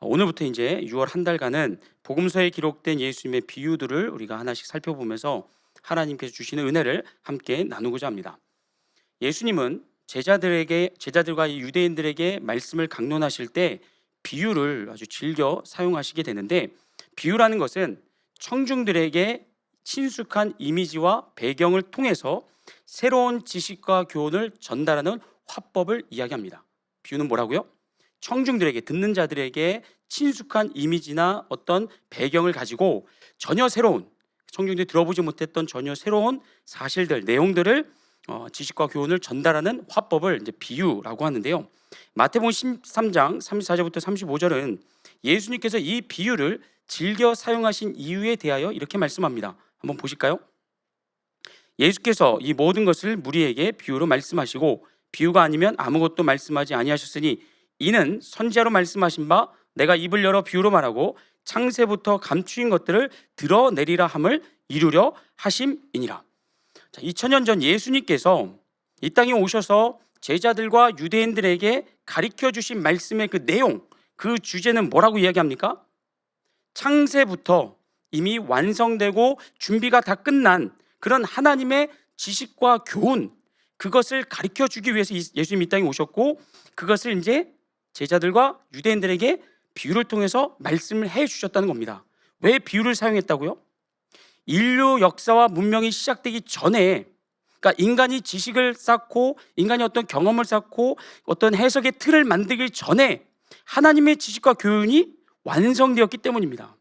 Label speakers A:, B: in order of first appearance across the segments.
A: 오늘부터 이제 6월 한 달간은 복음서에 기록된 예수님의 비유들을 우리가 하나씩 살펴보면서 하나님께서 주시는 은혜를 함께 나누고자 합니다. 예수님은 제자들에게 제자들과 이 유대인들에게 말씀을 강론하실 때 비유를 아주 즐겨 사용하시게 되는데 비유라는 것은 청중들에게 친숙한 이미지와 배경을 통해서 새로운 지식과 교훈을 전달하는 화법을 이야기합니다. 비유는 뭐라고요? 청중들에게 듣는 자들에게 친숙한 이미지나 어떤 배경을 가지고 전혀 새로운 청중들이 들어보지 못했던 전혀 새로운 사실들, 내용들을 어, 지식과 교훈을 전달하는 화법을 이제 비유라고 하는데요. 마태복음 13장 34절부터 35절은 예수님께서 이 비유를 즐겨 사용하신 이유에 대하여 이렇게 말씀합니다. 한번 보실까요? 예수께서 이 모든 것을 무리에게 비유로 말씀하시고 비유가 아니면 아무것도 말씀하지 아니하셨으니 이는 선지자로 말씀하신 바 내가 입을 열어 비유로 말하고 창세부터 감추인 것들을 드러내리라 함을 이루려 하심이니라. 자, 2000년 전 예수님께서 이 땅에 오셔서 제자들과 유대인들에게 가르쳐 주신 말씀의 그 내용, 그 주제는 뭐라고 이야기합니까? 창세부터 이미 완성되고 준비가 다 끝난 그런 하나님의 지식과 교훈 그것을 가르쳐 주기 위해서 이- 예수님이 이 땅에 오셨고 그것을 이제 제자들과 유대인들에게 비유를 통해서 말씀을 해 주셨다는 겁니다. 왜 비유를 사용했다고요? 인류 역사와 문명이 시작되기 전에 그러니까 인간이 지식을 쌓고 인간이 어떤 경험을 쌓고 어떤 해석의 틀을 만들기 전에 하나님의 지식과 교훈이 완성되었기 때문입니다.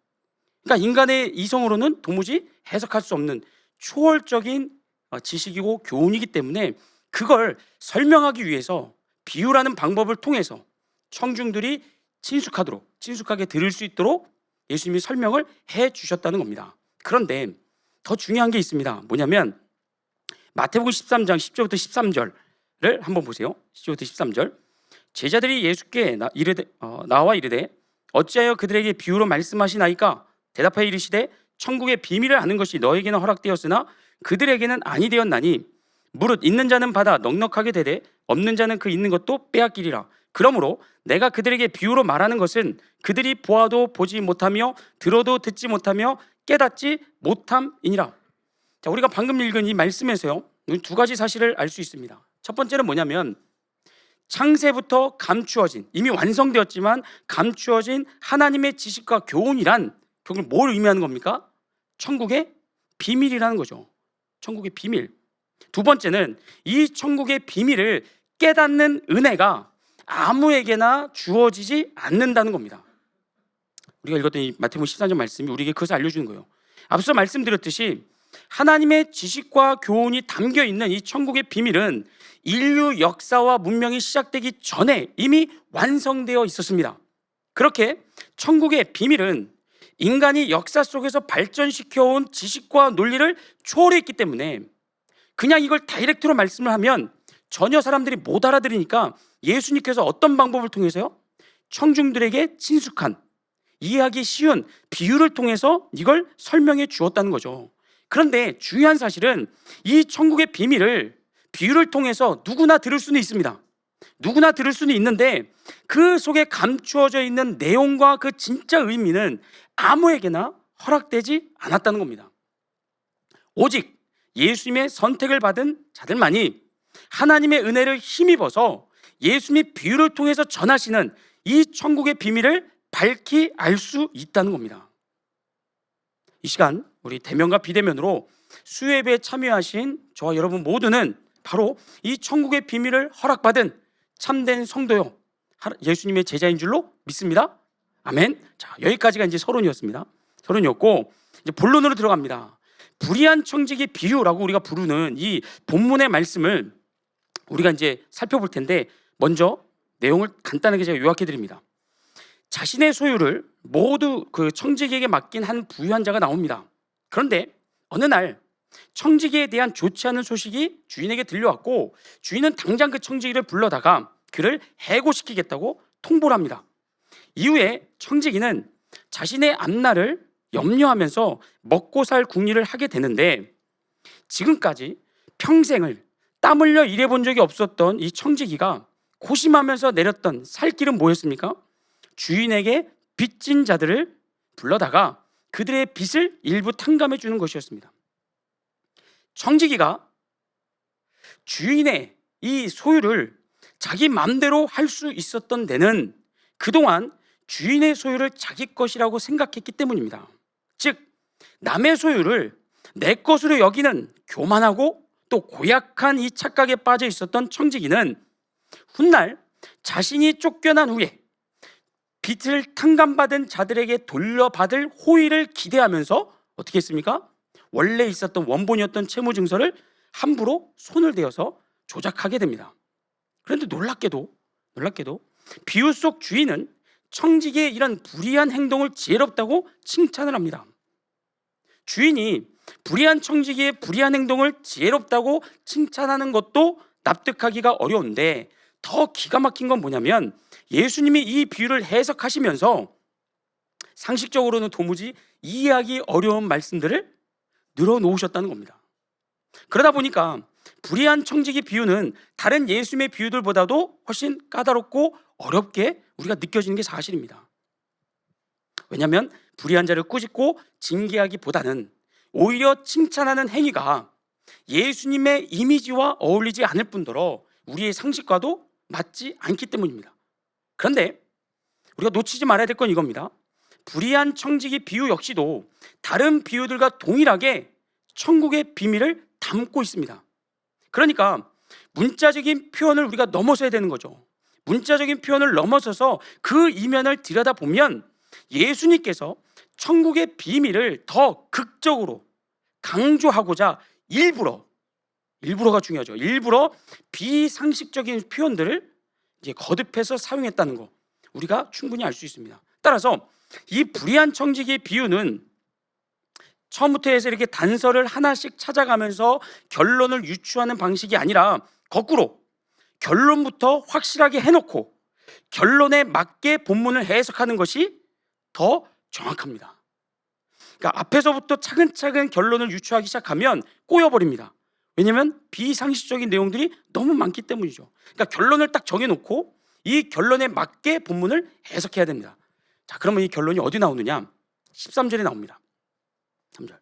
A: 그러니까 인간의 이성으로는 도무지 해석할 수 없는 초월적인 어, 지식이고 교훈이기 때문에 그걸 설명하기 위해서 비유라는 방법을 통해서 청중들이 친숙하도록 친숙하게 들을 수 있도록 예수님이 설명을 해 주셨다는 겁니다. 그런데 더 중요한 게 있습니다. 뭐냐면 마태복음 13장 10절부터 13절을 한번 보세요. 10절부터 13절. 제자들이 예수께 나, 이르되, 어, 나와 이르되 어찌하여 그들에게 비유로 말씀하시나이까 대답하여 이르시되 천국의 비밀을 아는 것이 너에게는 허락되었으나 그들에게는 아니 되었나니 무릇 있는 자는 받아 넉넉하게 되되 없는 자는 그 있는 것도 빼앗기리라. 그러므로 내가 그들에게 비유로 말하는 것은 그들이 보아도 보지 못하며 들어도 듣지 못하며 깨닫지 못함이니라. 자, 우리가 방금 읽은 이 말씀에서요. 두 가지 사실을 알 수 있습니다. 첫 번째는 뭐냐면 창세부터 감추어진 이미 완성되었지만 감추어진 하나님의 지식과 교훈이란 결국 뭘 의미하는 겁니까? 천국의 비밀이라는 거죠. 천국의 비밀. 두 번째는 이 천국의 비밀을 깨닫는 은혜가 아무에게나 주어지지 않는다는 겁니다. 우리가 읽었던 이 마태복음 14장 말씀이 우리에게 그것을 알려주는 거예요. 앞서 말씀드렸듯이 하나님의 지식과 교훈이 담겨 있는 이 천국의 비밀은 인류 역사와 문명이 시작되기 전에 이미 완성되어 있었습니다. 그렇게 천국의 비밀은 인간이 역사 속에서 발전시켜 온 지식과 논리를 초월했기 때문에 그냥 이걸 다이렉트로 말씀을 하면 전혀 사람들이 못 알아들으니까 예수님께서 어떤 방법을 통해서요? 청중들에게 친숙한 이해하기 쉬운 비유를 통해서 이걸 설명해 주었다는 거죠. 그런데 중요한 사실은 이 천국의 비밀을 비유를 통해서 누구나 들을 수는 있습니다. 누구나 들을 수는 있는데 그 속에 감추어져 있는 내용과 그 진짜 의미는 아무에게나 허락되지 않았다는 겁니다. 오직 예수님의 선택을 받은 자들만이 하나님의 은혜를 힘입어서 예수님의 비유를 통해서 전하시는 이 천국의 비밀을 밝히 알 수 있다는 겁니다. 이 시간 우리 대면과 비대면으로 수예배에 참여하신 저와 여러분 모두는 바로 이 천국의 비밀을 허락받은 참된 성도요 하- 예수님의 제자인 줄로 믿습니다. 아멘. 자 여기까지가 이제 서론이었습니다. 서론이었고 이제 본론으로 들어갑니다. 불의한 청직의 비유라고 우리가 부르는 이 본문의 말씀을 우리가 이제 살펴볼 텐데 먼저 내용을 간단하게 제가 요약해 드립니다. 자신의 소유를 모두 그 청지기에게 맡긴 한 부유한 자가 나옵니다. 그런데 어느 날 청지기에 대한 좋지 않은 소식이 주인에게 들려왔고 주인은 당장 그 청지기를 불러다가 그를 해고시키겠다고 통보를 합니다. 이후에 청지기는 자신의 앞날을 염려하면서 먹고 살 궁리를 하게 되는데 지금까지 평생을 땀 흘려 일해본 적이 없었던 이 청지기가 고심하면서 내렸던 살 길은 뭐였습니까? 주인에게 빚진 자들을 불러다가 그들의 빚을 일부 탕감해 주는 것이었습니다. 청지기가 주인의 이 소유를 자기 마음대로 할 수 있었던 데는 그동안 주인의 소유를 자기 것이라고 생각했기 때문입니다. 즉, 남의 소유를 내 것으로 여기는 교만하고 또 고약한 이 착각에 빠져 있었던 청지기는 훗날 자신이 쫓겨난 후에 빚을 탕감받은 자들에게 돌려받을 호의를 기대하면서 어떻게 했습니까? 원래 있었던 원본이었던 채무 증서를 함부로 손을 대어서 조작하게 됩니다. 그런데 놀랍게도 놀랍게도 비유 속 주인은 청지기의 이런 불의한 행동을 지혜롭다고 칭찬을 합니다. 주인이 불의한 청지기의 불의한 행동을 지혜롭다고 칭찬하는 것도 납득하기가 어려운데 더 기가 막힌 건 뭐냐면 예수님이 이 비유를 해석하시면서 상식적으로는 도무지 이해하기 어려운 말씀들을 늘어놓으셨다는 겁니다. 그러다 보니까 불의한 청지기 비유는 다른 예수님의 비유들보다도 훨씬 까다롭고 어렵게 우리가 느껴지는 게 사실입니다. 왜냐하면 불의한 자를 꾸짖고 징계하기보다는 오히려 칭찬하는 행위가 예수님의 이미지와 어울리지 않을 뿐더러 우리의 상식과도 맞지 않기 때문입니다. 그런데 우리가 놓치지 말아야 될 건 이겁니다. 불의한 청지기 비유 역시도 다른 비유들과 동일하게 천국의 비밀을 담고 있습니다. 그러니까 문자적인 표현을 우리가 넘어서야 되는 거죠. 문자적인 표현을 넘어서서 그 이면을 들여다보면 예수님께서 천국의 비밀을 더 극적으로 강조하고자 일부러 일부러가 중요하죠. 일부러 비상식적인 표현들을 이제 거듭해서 사용했다는 거 우리가 충분히 알 수 있습니다. 따라서 이 불의한 청지기의 비유는 처음부터 해서 이렇게 단서를 하나씩 찾아가면서 결론을 유추하는 방식이 아니라 거꾸로 결론부터 확실하게 해놓고 결론에 맞게 본문을 해석하는 것이 더 정확합니다. 그러니까 앞에서부터 차근차근 결론을 유추하기 시작하면 꼬여버립니다. 왜냐하면 비상식적인 내용들이 너무 많기 때문이죠. 그러니까 결론을 딱 정해놓고 이 결론에 맞게 본문을 해석해야 됩니다. 자, 그러면 이 결론이 어디 나오느냐? 13절에 나옵니다. 3절.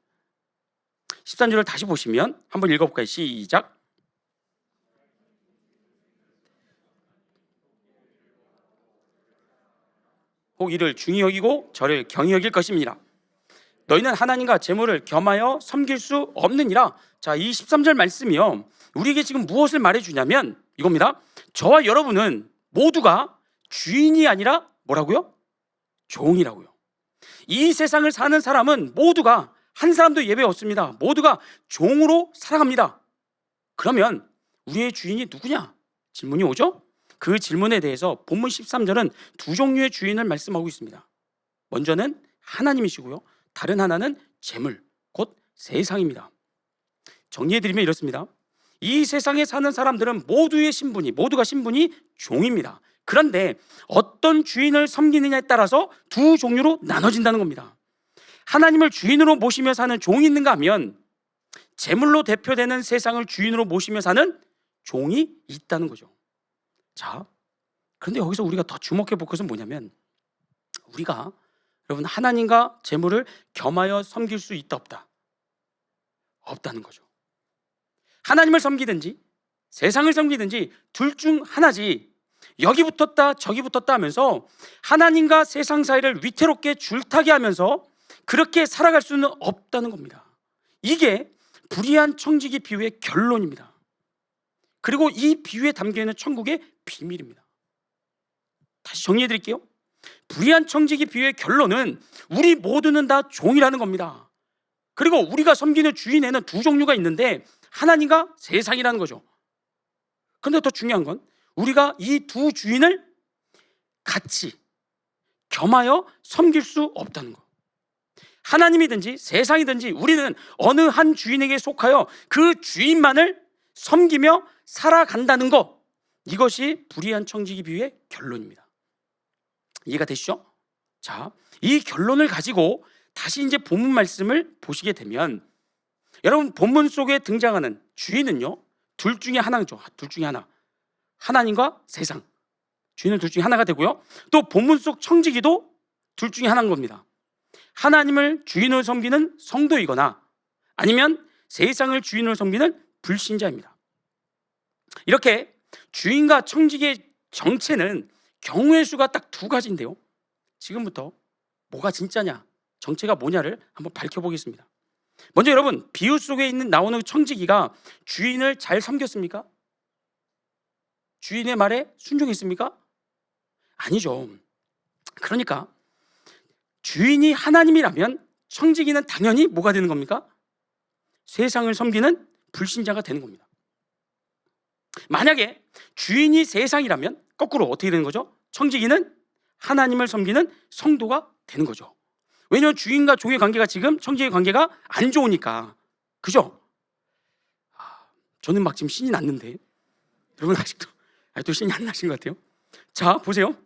A: 13절을 다시 보시면 한번 읽어볼까요? 시작. 혹 이를 중히 여기고 저를 경히 여길 것입니다. 너희는 하나님과 재물을 겸하여 섬길 수 없느니라. 자, 이 13절 말씀이요. 우리에게 지금 무엇을 말해 주냐면 이겁니다. 저와 여러분은 모두가 주인이 아니라 뭐라고요? 종이라고요. 이 세상을 사는 사람은 모두가 한 사람도 예외 없습니다. 모두가 종으로 살아갑니다. 그러면 우리의 주인이 누구냐? 질문이 오죠? 그 질문에 대해서 본문 13절은 두 종류의 주인을 말씀하고 있습니다. 먼저는 하나님이시고요. 다른 하나는 재물, 곧 세상입니다. 정리해드리면 이렇습니다. 이 세상에 사는 사람들은 모두의 신분이, 모두가 신분이 종입니다. 그런데 어떤 주인을 섬기느냐에 따라서 두 종류로 나눠진다는 겁니다. 하나님을 주인으로 모시며 사는 종이 있는가 하면 재물로 대표되는 세상을 주인으로 모시며 사는 종이 있다는 거죠. 자, 그런데 여기서 우리가 더 주목해 볼 것은 뭐냐면 우리가 여러분 하나님과 재물을 겸하여 섬길 수 있다 없다? 없다는 거죠. 하나님을 섬기든지 세상을 섬기든지 둘 중 하나지 여기 붙었다 저기 붙었다 하면서 하나님과 세상 사이를 위태롭게 줄타게 하면서 그렇게 살아갈 수는 없다는 겁니다. 이게 불의한 청지기 비유의 결론입니다. 그리고 이 비유에 담겨 있는 천국의 비밀입니다. 다시 정리해 드릴게요. 불의한 청지기 비유의 결론은 우리 모두는 다 종이라는 겁니다. 그리고 우리가 섬기는 주인에는 두 종류가 있는데 하나님과 세상이라는 거죠. 그런데 더 중요한 건 우리가 이 두 주인을 같이 겸하여 섬길 수 없다는 것. 하나님이든지 세상이든지 우리는 어느 한 주인에게 속하여 그 주인만을 섬기며 살아간다는 것. 이것이 불의한 청지기 비유의 결론입니다. 이해가 되시죠? 자, 이 결론을 가지고 다시 이제 본문 말씀을 보시게 되면 여러분 본문 속에 등장하는 주인은요 둘 중에 하나죠. 둘 중에 하나. 하나님과 세상. 주인은 둘 중에 하나가 되고요. 또 본문 속 청지기도 둘 중에 하나인 겁니다. 하나님을 주인으로 섬기는 성도이거나 아니면 세상을 주인으로 섬기는 불신자입니다. 이렇게 주인과 청직의 정체는 경우의 수가 딱 두 가지인데요. 지금부터 뭐가 진짜냐, 정체가 뭐냐를 한번 밝혀보겠습니다. 먼저 여러분, 비유 속에 있는 나오는 청지기가 주인을 잘 섬겼습니까? 주인의 말에 순종했습니까? 아니죠. 그러니까 주인이 하나님이라면 청지기는 당연히 뭐가 되는 겁니까? 세상을 섬기는 불신자가 되는 겁니다. 만약에 주인이 세상이라면 거꾸로 어떻게 되는 거죠? 청지기는 하나님을 섬기는 성도가 되는 거죠. 왜냐하면 주인과 종의 관계가 지금 청지기의 관계가 안 좋으니까. 그죠? 아, 저는 막 지금 신이 났는데 여러분 아직도 아직도 신이 안 나신 것 같아요. 자 보세요.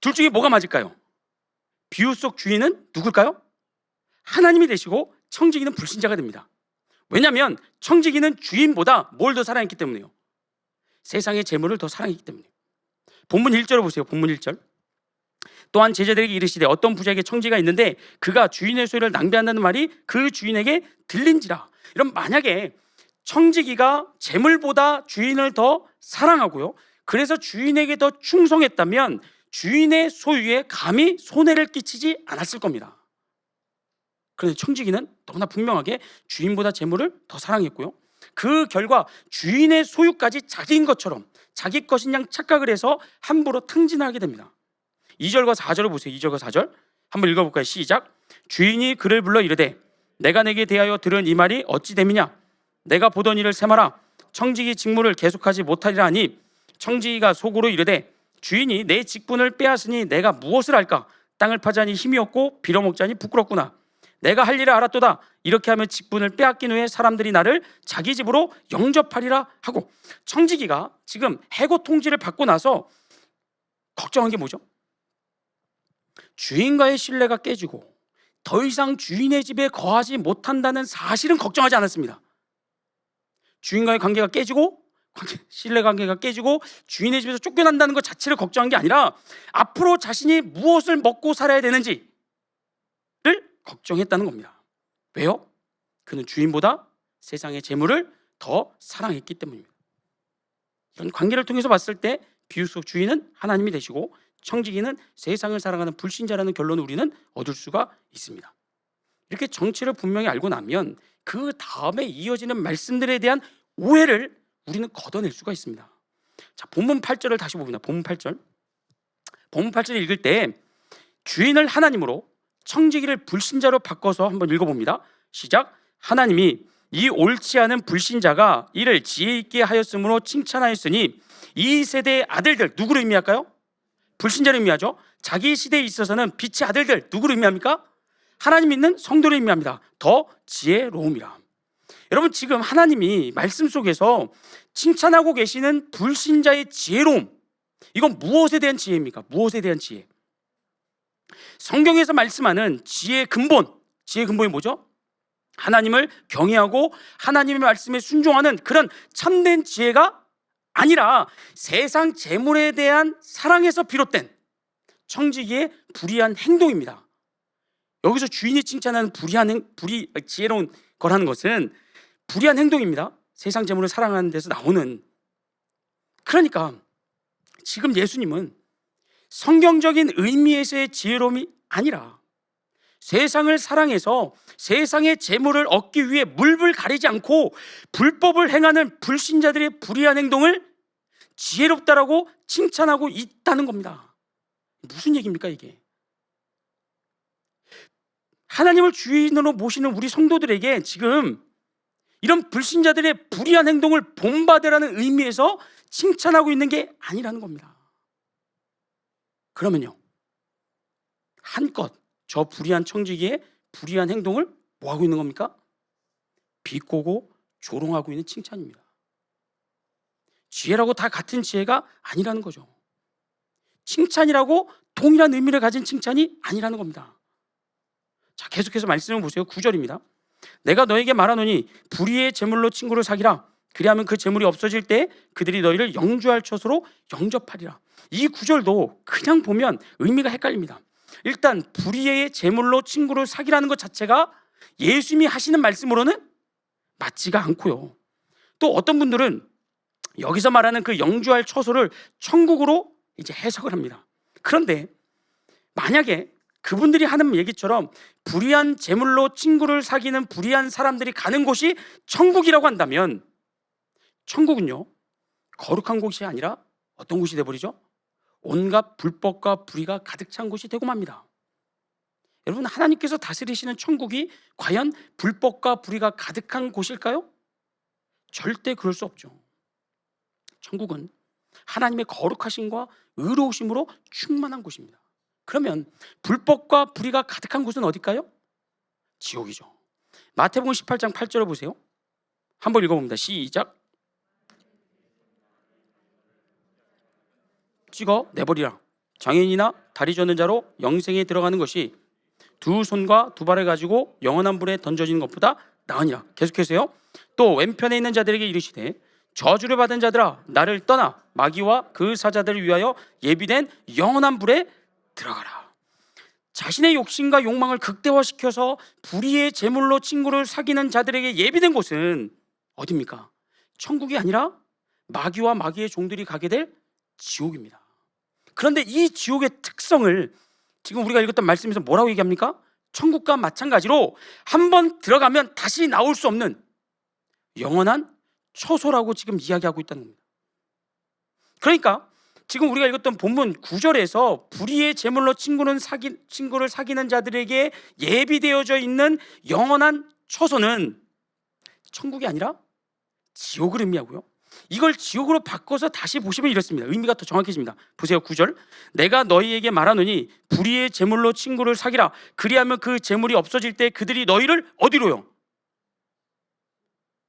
A: 둘 중에 뭐가 맞을까요? 비유 속 주인은 누굴까요? 하나님이 되시고 청지기는 불신자가 됩니다. 왜냐하면 청지기는 주인보다 뭘 더 사랑했기 때문에요. 세상의 재물을 더 사랑했기 때문에. 본문 1절을 보세요. 본문 1절. 또한 제자들에게 이르시되 어떤 부자에게 청지가 있는데 그가 주인의 소유를 낭비한다는 말이 그 주인에게 들린지라. 이런 만약에 청지기가 재물보다 주인을 더 사랑하고요. 그래서 주인에게 더 충성했다면 주인의 소유에 감히 손해를 끼치지 않았을 겁니다. 그런데 청지기는 너무나 분명하게 주인보다 재물을 더 사랑했고요. 그 결과 주인의 소유까지 자기인 것처럼 자기 것인 양 착각을 해서 함부로 탕진하게 됩니다. 2절과 4절을 보세요. 2절과 4절. 한번 읽어볼까요? 시작. 주인이 그를 불러 이르되 내가 내게 대하여 들은 이 말이 어찌 됨이냐? 내가 보던 일을 세마라. 청지기 직무를 계속하지 못하리라 하니 청지기가 속으로 이르되 주인이 내 직분을 빼앗으니 내가 무엇을 할까? 땅을 파자니 힘이 없고 빌어먹자니 부끄럽구나. 내가 할 일을 알았도다. 이렇게 하면 직분을 빼앗긴 후에 사람들이 나를 자기 집으로 영접하리라 하고 청지기가 지금 해고 통지를 받고 나서 걱정한 게 뭐죠? 주인과의 신뢰가 깨지고 더 이상 주인의 집에 거하지 못한다는 사실은 걱정하지 않았습니다. 주인과의 관계가 깨지고 신뢰 관계가 깨지고 주인의 집에서 쫓겨난다는 것 자체를 걱정한 게 아니라 앞으로 자신이 무엇을 먹고 살아야 되는지를 걱정했다는 겁니다. 왜요? 그는 주인보다 세상의 재물을 더 사랑했기 때문입니다. 이런 관계를 통해서 봤을 때 비유 속 주인은 하나님이 되시고 청지기는 세상을 사랑하는 불신자라는 결론을 우리는 얻을 수가 있습니다. 이렇게 정치를 분명히 알고 나면 그 다음에 이어지는 말씀들에 대한 오해를 우리는 걷어낼 수가 있습니다. 자, 본문 8절을 다시 봅니다. 본문 8절. 본문 8절 읽을 때 주인을 하나님으로 청지기를 불신자로 바꿔서 한번 읽어봅니다. 시작. 하나님이 이 옳지 않은 불신자가 이를 지혜 있게 하였으므로 칭찬하였으니 이 세대의 아들들 누구를 의미할까요? 불신자를 의미하죠. 자기 시대에 있어서는 빛의 아들들 누구를 의미합니까? 하나님 믿는 성도를 의미합니다. 더 지혜로움이라. 여러분 지금 하나님이 말씀 속에서 칭찬하고 계시는 불신자의 지혜로움 이건 무엇에 대한 지혜입니까? 무엇에 대한 지혜? 성경에서 말씀하는 지혜의 근본 지혜의 근본이 뭐죠? 하나님을 경외하고 하나님의 말씀에 순종하는 그런 참된 지혜가 아니라 세상 재물에 대한 사랑에서 비롯된 청지기의 불의한 행동입니다. 여기서 주인이 칭찬하는 불의한 행, 불의 지혜로운 거라는 것은 불의한 행동입니다. 세상 재물을 사랑하는 데서 나오는 그러니까 지금 예수님은 성경적인 의미에서의 지혜로움이 아니라 세상을 사랑해서 세상의 재물을 얻기 위해 물불 가리지 않고 불법을 행하는 불신자들의 불의한 행동을 지혜롭다라고 칭찬하고 있다는 겁니다. 무슨 얘기입니까 이게? 하나님을 주인으로 모시는 우리 성도들에게 지금 이런 불신자들의 불의한 행동을 본받으라는 의미에서 칭찬하고 있는 게 아니라는 겁니다. 그러면요. 한껏 저 불의한 청지기의 불의한 행동을 뭐 하고 있는 겁니까? 비꼬고 조롱하고 있는 칭찬입니다. 지혜라고 다 같은 지혜가 아니라는 거죠. 칭찬이라고 동일한 의미를 가진 칭찬이 아니라는 겁니다. 자, 계속해서 말씀을 보세요. 9절입니다. 내가 너에게 말하노니 불의의 재물로 친구를 사기라. 그리하면 그 재물이 없어질 때 그들이 너희를 영주할 처소로 영접하리라. 이 구절도 그냥 보면 의미가 헷갈립니다. 일단 불의의 제물로 친구를 사귀라는 것 자체가 예수님이 하시는 말씀으로는 맞지가 않고요. 또 어떤 분들은 여기서 말하는 그 영주할 처소를 천국으로 이제 해석을 합니다. 그런데 만약에 그분들이 하는 얘기처럼 불의한 제물로 친구를 사귀는 불의한 사람들이 가는 곳이 천국이라고 한다면 천국은요 거룩한 곳이 아니라 어떤 곳이 되버리죠? 온갖 불법과 불의가 가득 찬 곳이 되고 맙니다. 여러분 하나님께서 다스리시는 천국이 과연 불법과 불의가 가득한 곳일까요? 절대 그럴 수 없죠. 천국은 하나님의 거룩하심과 의로우심으로 충만한 곳입니다. 그러면 불법과 불의가 가득한 곳은 어딜까요? 지옥이죠. 마태복음 18장 8절을 보세요. 한번 읽어봅니다. 시작. 찍어 내버리라. 장애인이나 다리 젖는 자로 영생에 들어가는 것이 두 손과 두 발을 가지고 영원한 불에 던져지는 것보다 나으니라. 계속해서요. 또 왼편에 있는 자들에게 이르시되 저주를 받은 자들아 나를 떠나 마귀와 그 사자들을 위하여 예비된 영원한 불에 들어가라. 자신의 욕심과 욕망을 극대화시켜서 불의의 제물로 친구를 사귀는 자들에게 예비된 곳은 어디입니까? 천국이 아니라 마귀와 마귀의 종들이 가게 될 지옥입니다. 그런데 이 지옥의 특성을 지금 우리가 읽었던 말씀에서 뭐라고 얘기합니까? 천국과 마찬가지로 한 번 들어가면 다시 나올 수 없는 영원한 처소라고 지금 이야기하고 있다는 겁니다. 그러니까 지금 우리가 읽었던 본문 9절에서 불의의 제물로 친구는 사기, 친구를 사귀는 자들에게 예비되어져 있는 영원한 처소는 천국이 아니라 지옥을 의미하고요. 이걸 지옥으로 바꿔서 다시 보시면 이렇습니다. 의미가 더 정확해집니다. 보세요. 9절. 내가 너희에게 말하노니 불의의 제물로 친구를 사귀라. 그리하면 그 제물이 없어질 때 그들이 너희를 어디로요?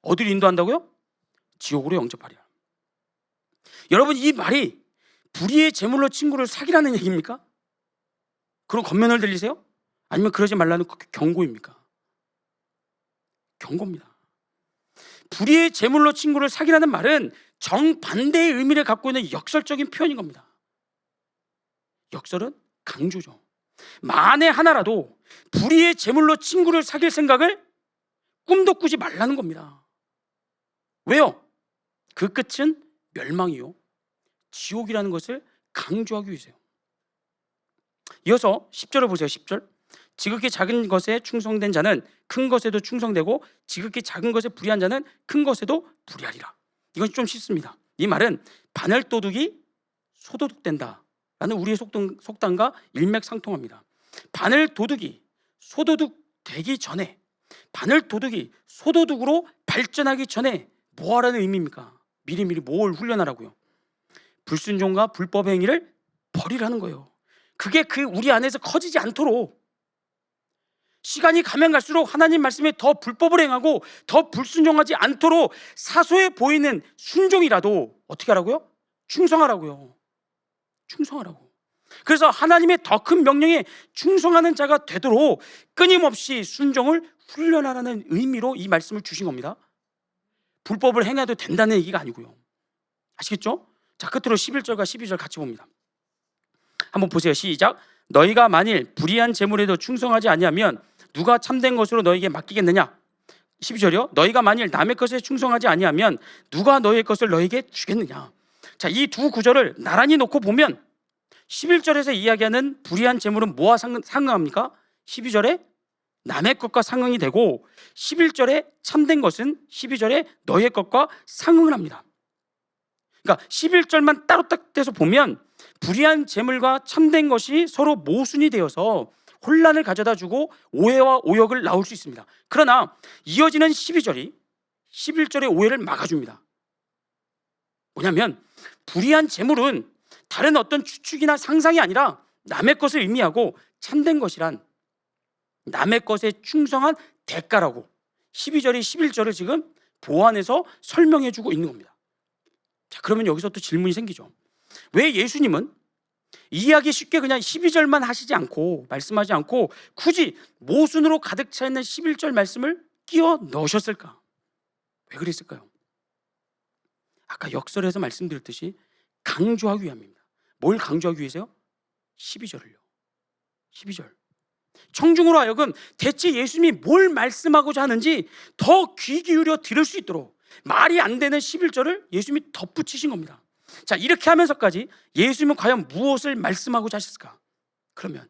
A: 어디로 인도한다고요? 지옥으로 영접하리라. 여러분 이 말이 불의의 제물로 친구를 사귀라는 얘기입니까? 그런 겉면을 들리세요? 아니면 그러지 말라는 경고입니까? 경고입니다. 불의의 제물로 친구를 사귀라는 말은 정반대의 의미를 갖고 있는 역설적인 표현인 겁니다. 역설은 강조죠. 만에 하나라도 불의의 제물로 친구를 사귈 생각을 꿈도 꾸지 말라는 겁니다. 왜요? 그 끝은 멸망이요. 지옥이라는 것을 강조하기 위해서요. 이어서 10절을 보세요. 10절. 지극히 작은 것에 충성된 자는 큰 것에도 충성되고 지극히 작은 것에 불의한 자는 큰 것에도 불의하리라. 이건 좀 쉽습니다. 이 말은 바늘 도둑이 소도둑 된다라는 우리의 속담, 속담과 일맥상통합니다. 바늘 도둑이 소도둑 되기 전에 바늘 도둑이 소도둑으로 발전하기 전에 뭐 하라는 의미입니까? 미리미리 뭘 훈련하라고요? 불순종과 불법 행위를 버리라는 거예요. 그게 그 우리 안에서 커지지 않도록 시간이 가면 갈수록 하나님 말씀에 더 불법을 행하고 더 불순종하지 않도록 사소해 보이는 순종이라도 어떻게 하라고요? 충성하라고요. 충성하라고. 그래서 하나님의 더 큰 명령에 충성하는 자가 되도록 끊임없이 순종을 훈련하라는 의미로 이 말씀을 주신 겁니다. 불법을 행해도 된다는 얘기가 아니고요. 아시겠죠? 자, 끝으로 11절과 12절 같이 봅니다. 한번 보세요. 시작. 너희가 만일 불의한 재물에도 충성하지 아니하면 누가 참된 것으로 너에게 맡기겠느냐? 12절이요. 너희가 만일 남의 것에 충성하지 아니하면 누가 너의 것을 너에게 주겠느냐? 자, 이 두 구절을 나란히 놓고 보면 11절에서 이야기하는 불의한 재물은 뭐와 상응합니까? 12절에 남의 것과 상응이 되고 11절에 참된 것은 12절에 너의 것과 상응을 합니다. 그러니까 11절만 따로 딱 떼서 보면 불의한 재물과 참된 것이 서로 모순이 되어서 혼란을 가져다 주고 오해와 오역을 나올 수 있습니다. 그러나 이어지는 12절이 11절의 오해를 막아줍니다. 뭐냐면 불의한 재물은 다른 어떤 추측이나 상상이 아니라 남의 것을 의미하고 참된 것이란 남의 것에 충성한 대가라고 12절이 11절을 지금 보완해서 설명해 주고 있는 겁니다. 자, 그러면 여기서 또 질문이 생기죠. 왜 예수님은 이야기 쉽게 그냥 12절만 하시지 않고 말씀하지 않고 굳이 모순으로 가득 차 있는 11절 말씀을 끼워 넣으셨을까? 왜 그랬을까요? 아까 역설에서 말씀드렸듯이 강조하기 위함입니다. 뭘 강조하기 위해서요? 12절을요. 12절. 청중으로 하여금 대체 예수님이 뭘 말씀하고자 하는지 더 귀 기울여 들을 수 있도록 말이 안 되는 11절을 예수님이 덧붙이신 겁니다. 자, 이렇게 하면서까지 예수님은 과연 무엇을 말씀하고자 하셨을까? 그러면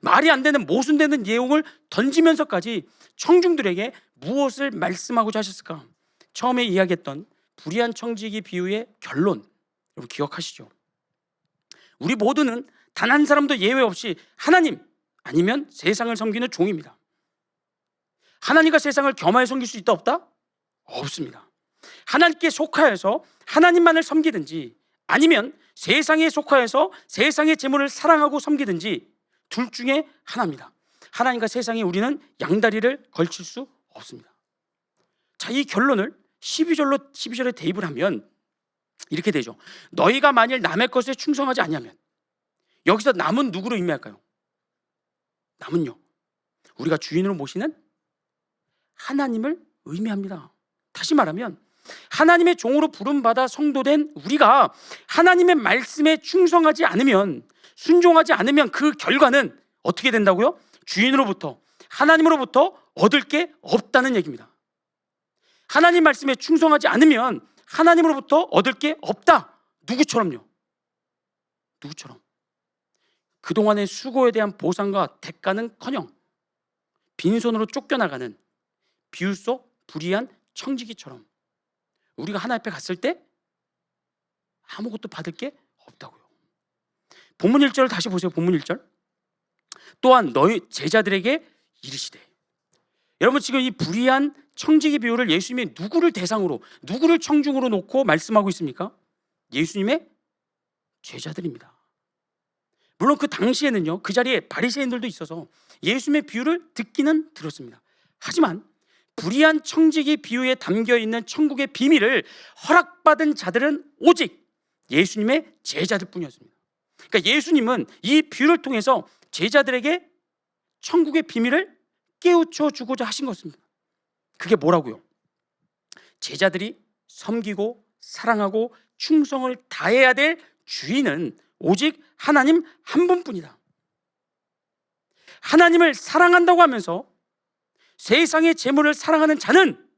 A: 말이 안 되는 모순되는 내용을 던지면서까지 청중들에게 무엇을 말씀하고자 하셨을까? 처음에 이야기했던 불의한 청지기 비유의 결론 여러분 기억하시죠? 우리 모두는 단 한 사람도 예외 없이 하나님 아니면 세상을 섬기는 종입니다. 하나님과 세상을 겸하여 섬길 수 있다 없다? 없습니다. 하나님께 속하여서 하나님만을 섬기든지 아니면 세상에 속하여서 세상의 재물을 사랑하고 섬기든지 둘 중에 하나입니다. 하나님과 세상에 우리는 양다리를 걸칠 수 없습니다. 자, 이 결론을 12절로 12절에 대입을 하면 이렇게 되죠. 너희가 만일 남의 것에 충성하지 아니하면 여기서 남은 누구로 의미할까요? 남은요. 우리가 주인으로 모시는 하나님을 의미합니다. 다시 말하면 하나님의 종으로 부름받아 성도된 우리가 하나님의 말씀에 충성하지 않으면 순종하지 않으면 그 결과는 어떻게 된다고요? 주인으로부터 하나님으로부터 얻을 게 없다는 얘기입니다. 하나님 말씀에 충성하지 않으면 하나님으로부터 얻을 게 없다. 누구처럼요? 누구처럼? 그동안의 수고에 대한 보상과 대가는 커녕 빈손으로 쫓겨나가는 비유 속 불의한 청지기처럼 우리가 하나님 앞에 갔을 때 아무것도 받을 게 없다고요. 본문 1절을 다시 보세요. 본문 1절. 또한 너희 제자들에게 이르시되 여러분 지금 이 불의한 청지기 비유를 예수님이 누구를 대상으로 누구를 청중으로 놓고 말씀하고 있습니까? 예수님의 제자들입니다. 물론 그 당시에는요 그 자리에 바리새인들도 있어서 예수님의 비유를 듣기는 들었습니다. 하지만 불의한 청지기 비유에 담겨 있는 천국의 비밀을 허락받은 자들은 오직 예수님의 제자들 뿐이었습니다. 그러니까 예수님은 이 비유를 통해서 제자들에게 천국의 비밀을 깨우쳐 주고자 하신 것입니다. 그게 뭐라고요? 제자들이 섬기고 사랑하고 충성을 다해야 될 주인은 오직 하나님 한 분뿐이다. 하나님을 사랑한다고 하면서 세상의 재물을 사랑하는 자는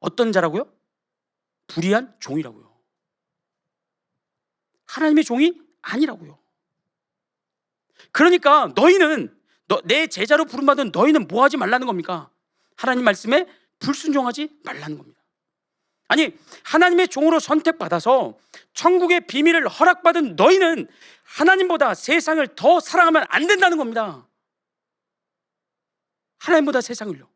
A: 어떤 자라고요? 불의한 종이라고요. 하나님의 종이 아니라고요. 그러니까 너희는 너, 내 제자로 부름받은 너희는 뭐 하지 말라는 겁니까? 하나님 말씀에 불순종하지 말라는 겁니다. 아니, 하나님의 종으로 선택받아서 천국의 비밀을 허락받은 너희는 하나님보다 세상을 더 사랑하면 안 된다는 겁니다. 하나님보다 세상을요.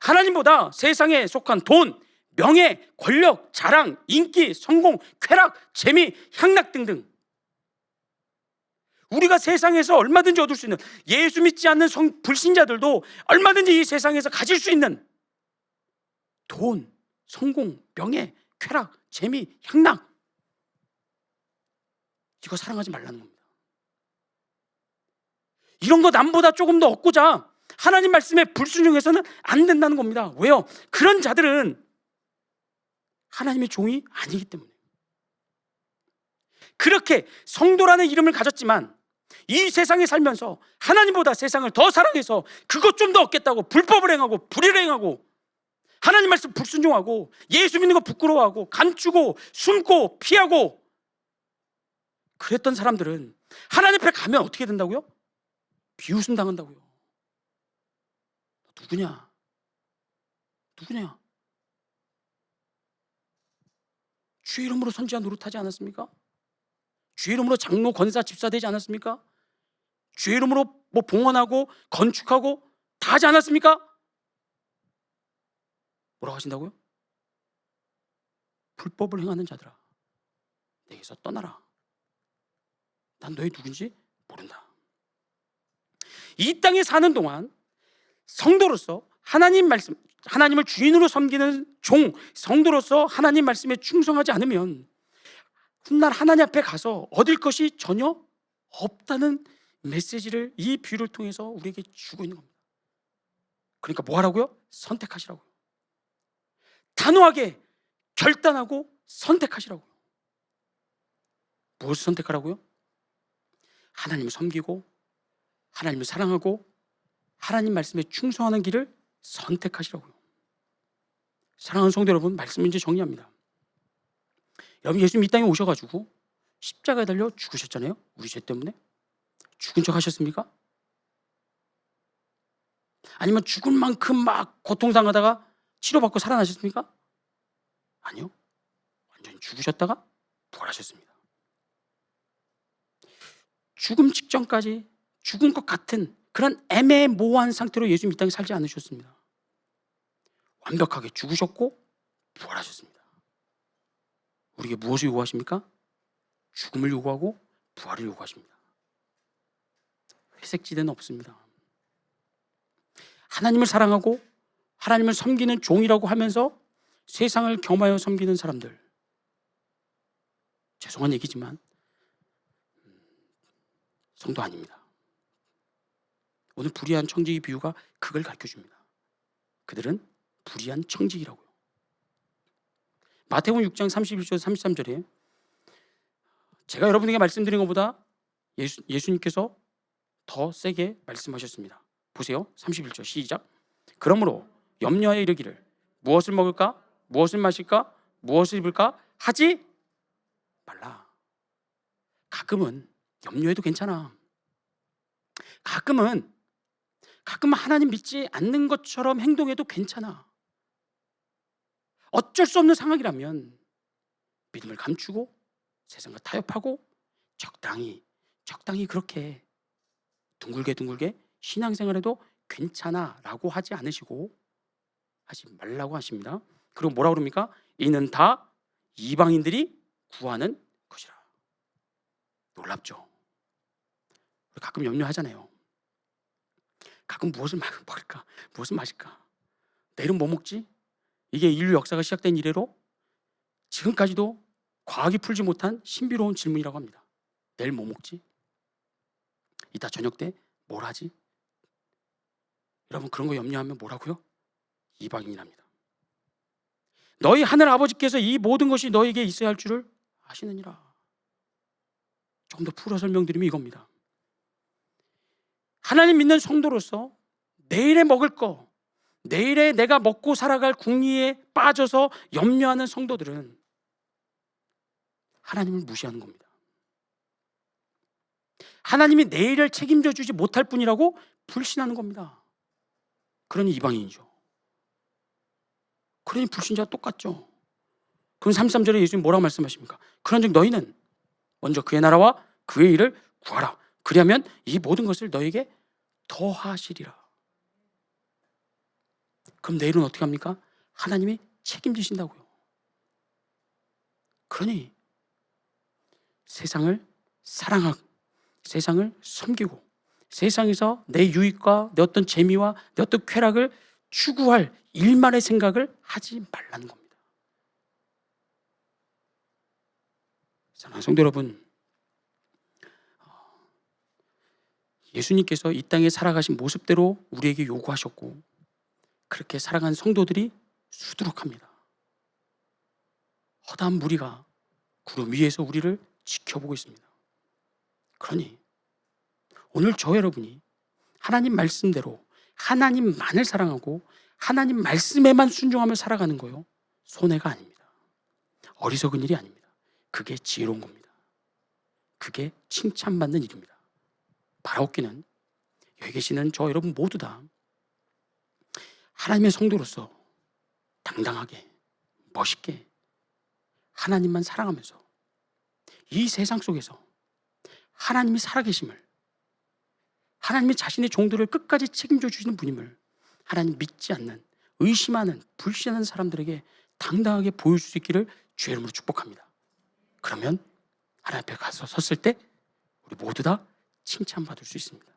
A: 하나님보다 세상에 속한 돈, 명예, 권력, 자랑, 인기, 성공, 쾌락, 재미, 향락 등등 우리가 세상에서 얼마든지 얻을 수 있는 예수 믿지 않는 성, 불신자들도 얼마든지 이 세상에서 가질 수 있는 돈, 성공, 명예, 쾌락, 재미, 향락 이거 사랑하지 말라는 겁니다. 이런 거 남보다 조금 더 얻고자 하나님 말씀에 불순종해서는 안 된다는 겁니다. 왜요? 그런 자들은 하나님의 종이 아니기 때문에. 그렇게 성도라는 이름을 가졌지만 이 세상에 살면서 하나님보다 세상을 더 사랑해서 그것 좀 더 얻겠다고 불법을 행하고 불의를 행하고 하나님 말씀 불순종하고 예수 믿는 거 부끄러워하고 감추고 숨고 피하고 그랬던 사람들은 하나님 앞에 가면 어떻게 된다고요? 비웃음 당한다고요. 누구냐? 누구냐? 주의 이름으로 선지자 노릇하지 않았습니까? 주의 이름으로 장로 권사 집사 되지 않았습니까? 주의 이름으로 뭐 봉헌하고 건축하고 다 하지 않았습니까? 뭐라고 하신다고요? 불법을 행하는 자들아 내게서 떠나라 난 너희 누군지 모른다 이 땅에 사는 동안 성도로서 하나님 말씀 하나님을 주인으로 섬기는 종 성도로서 하나님 말씀에 충성하지 않으면 훗날 하나님 앞에 가서 얻을 것이 전혀 없다는 메시지를 이 비유를 통해서 우리에게 주고 있는 겁니다. 그러니까 뭐 하라고요? 선택하시라고요. 단호하게 결단하고 선택하시라고요. 무엇을 선택하라고요? 하나님을 섬기고 하나님을 사랑하고 하나님 말씀에 충성하는 길을 선택하시라고요. 사랑하는 성도 여러분, 말씀을 이제 정리합니다. 여러분 예수님 이 땅에 오셔가지고 십자가에 달려 죽으셨잖아요. 우리 죄 때문에 죽은 척 하셨습니까? 아니면 죽을 만큼 막 고통당하다가 치료받고 살아나셨습니까? 아니요. 완전히 죽으셨다가 부활하셨습니다. 죽음 직전까지 죽은 것 같은 그런 애매모호한 상태로 예수님 이 땅에 살지 않으셨습니다. 완벽하게 죽으셨고 부활하셨습니다. 우리에게 무엇을 요구하십니까? 죽음을 요구하고 부활을 요구하십니다. 회색지대는 없습니다. 하나님을 사랑하고 하나님을 섬기는 종이라고 하면서 세상을 겸하여 섬기는 사람들. 죄송한 얘기지만 음, 성도 아닙니다. 오늘 불의한 청지기 비유가 그걸 가르쳐 줍니다. 그들은 불의한 청지기라고요. 마태복음 6장 31절 33절에 제가 여러분에게 말씀드린 것보다 예수, 예수님께서 더 세게 말씀하셨습니다. 보세요. 31절 시작. 그러므로 염려하여 이르기를 무엇을 먹을까? 무엇을 마실까? 무엇을 입을까? 하지 말라. 가끔은 염려해도 괜찮아. 가끔은 가끔은 하나님 믿지 않는 것처럼 행동해도 괜찮아. 어쩔 수 없는 상황이라면 믿음을 감추고 세상과 타협하고 적당히 적당히 그렇게 둥글게 둥글게 신앙생활해도 괜찮아라고 하지 않으시고 하지 말라고 하십니다. 그리고 뭐라 그럽니까? 이는 다 이방인들이 구하는 것이라. 놀랍죠. 가끔 염려하잖아요. 가끔 무엇을 마- 먹을까? 무엇을 마실까? 내일은 뭐 먹지? 이게 인류 역사가 시작된 이래로 지금까지도 과학이 풀지 못한 신비로운 질문이라고 합니다. 내일 뭐 먹지? 이따 저녁 때 뭘 하지? 여러분 그런 거 염려하면 뭐라고요? 이방인이랍니다. 너희 하늘 아버지께서 이 모든 것이 너에게 있어야 할 줄을 아시느니라. 조금 더 풀어 설명드리면 이겁니다. 하나님 믿는 성도로서 내일에 먹을 거, 내일에 내가 먹고 살아갈 궁리에 빠져서 염려하는 성도들은 하나님을 무시하는 겁니다. 하나님이 내일을 책임져 주지 못할 뿐이라고 불신하는 겁니다. 그러니 이방인이죠. 그러니 불신자와 똑같죠. 그럼 33절에 예수님 뭐라고 말씀하십니까? 그런즉 너희는 먼저 그의 나라와 그의 일을 구하라. 그리하면 이 모든 것을 너에게 더하시리라. 그럼 내일은 어떻게 합니까? 하나님이 책임지신다고요. 그러니 세상을 사랑하고 세상을 섬기고 세상에서 내 유익과 내 어떤 재미와 내 어떤 쾌락을 추구할 일만의 생각을 하지 말라는 겁니다. 사랑하는 성도 여러분, 예수님께서 이 땅에 살아가신 모습대로 우리에게 요구하셨고 그렇게 살아간 성도들이 수두룩합니다. 허다한 무리가 구름 위에서 우리를 지켜보고 있습니다. 그러니 오늘 저 여러분이 하나님 말씀대로 하나님만을 사랑하고 하나님 말씀에만 순종하며 살아가는 거요. 손해가 아닙니다. 어리석은 일이 아닙니다. 그게 지혜로운 겁니다. 그게 칭찬받는 일입니다. 바라옵기는 여기 계시는 저 여러분 모두 다 하나님의 성도로서 당당하게 멋있게 하나님만 사랑하면서 이 세상 속에서 하나님이 살아계심을 하나님이 자신의 종들을 끝까지 책임져 주시는 분임을 하나님 믿지 않는 의심하는 불신하는 사람들에게 당당하게 보여줄 수 있기를 주의 이름으로 축복합니다. 그러면 하나님 앞에 가서 섰을 때 우리 모두 다 칭찬받을 수 있습니다.